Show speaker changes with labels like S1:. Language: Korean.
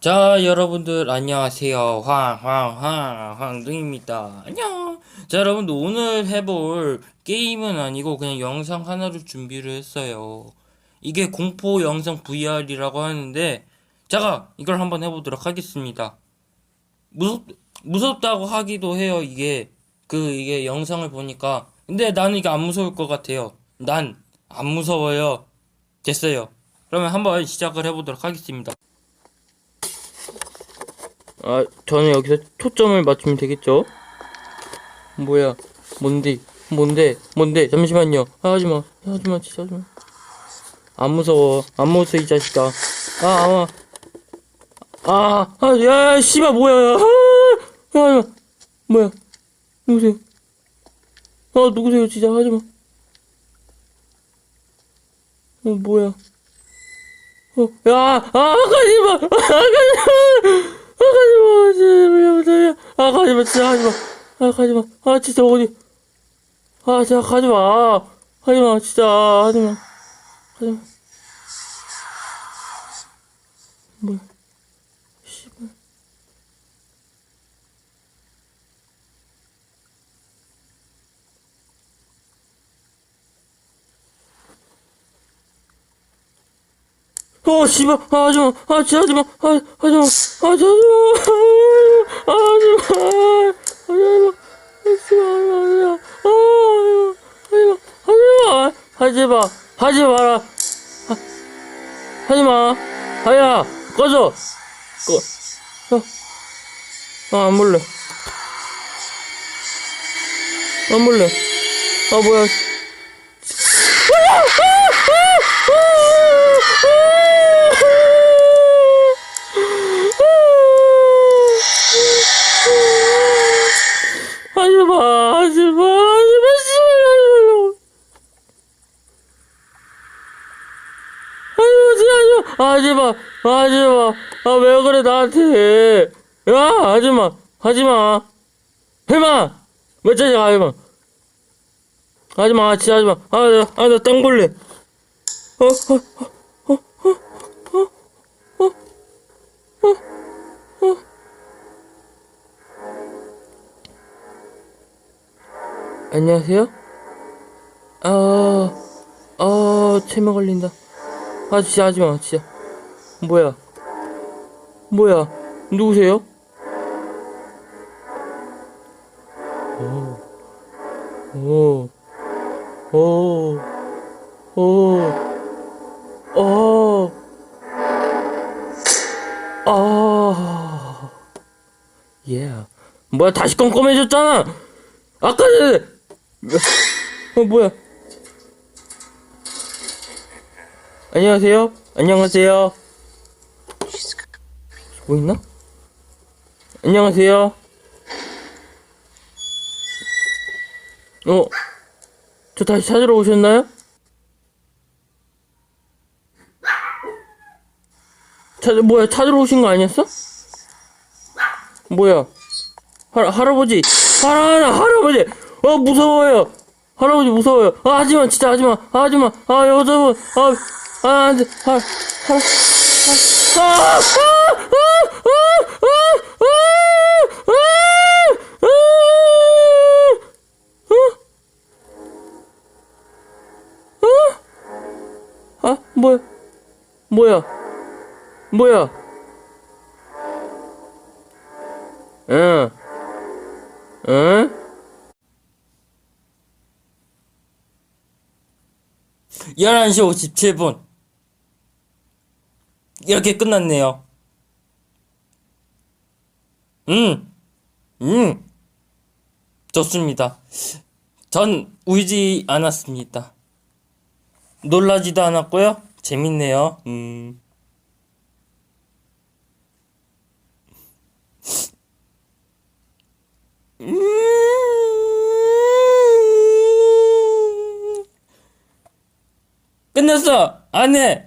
S1: 자, 여러분들 안녕하세요. 황, 황, 황, 황둥입니다. 안녕. 자, 여러분들 오늘 해볼 게임은 아니고 그냥 영상 하나를 준비를 했어요. 이게 공포 영상 VR이라고 하는데, 제가 이걸 한번 해보도록 하겠습니다. 무섭, 무섭다고 하기도 해요, 이게. 그, 이게 영상을 보니까. 근데 나는 이게 안 무서울 것 같아요. 난 안 무서워요. 됐어요. 그러면 한번 시작을 해보도록 하겠습니다. 아, 저는 여기서 초점을 맞추면 되겠죠? 뭐야? 뭔데? 뭔데? 뭔데? 잠시만요. 아, 하지마. 하지마, 진짜 하지마. 안 무서워. 안 무서워, 이 자식아. 아, 아, 아, 아, 야, 씨발, 뭐야. 아, 야, 야, 뭐야. 누구세요? 아, 누구세요, 진짜. 하지마. 어, 뭐야. 어, 야, 아, 가지마. 아, 가지마. 아 가지마 제발 아 가지마 진짜 하지마 아 가지마 아 진짜 어디 아 진짜 가지마 하지마 진짜 하지마 하지마 뭐야 어, 씨발, 아, 하지마, 아, 진짜 하지마, 아, 하지마, 아, 진짜 하지마, 아, 하지마, 하지마, 하지마, 하지마, 하지마, 하지마, 하지 마라, 하, 하지마, 하야, 꺼져, 꺼, 어, 아, 안 볼래, 안 볼래, 아, 뭐야, 하지마, 하지마, 하지마, 씨발, 하지마, 하지마, 아, 왜 그래, 나한테. 야, 하지마, 하지마. 해마! 몇 자식 하지마. 하지마, 진짜 하지마. 아, 나, 아, 나 땅 볼래. 어, 어, 어, 어, 어, 어, 어, 어, 어. 안녕하세요? 아, 아, 체면 걸린다. 아, 진짜 하지 마, 진짜. 뭐야? 뭐야? 누구세요? 오, 오, 오, 오, 오, 아, 예. 뭐야, 다시 껌껌해졌잖아! 아까 전에, 어, 뭐야. 안녕하세요? 안녕하세요? 뭐 있나? 안녕하세요? 어, 저 다시 찾으러 오셨나요? 찾, 뭐야, 찾으러 오신 거 아니었어? 뭐야? 할, 할아버지, 할아, 할아버지! 어, 무서워요! 할아버지 무서워요! 아, 하지마, 진짜 하지마! 아, 하지마! 아, 여자분! 아, 아, 안 돼! 할, 할, 아, 아, 아, 아, 아, 아, 아, 아, 아, 아, 아, 뭐야? 뭐야? 뭐야? 응. 응? 11시 57분. 이렇게 끝났네요. 음, 음, 좋습니다. 전 울지 않았습니다. 놀라지도 않았고요. 재밌네요. 음. 음. 끝났어! 안 해!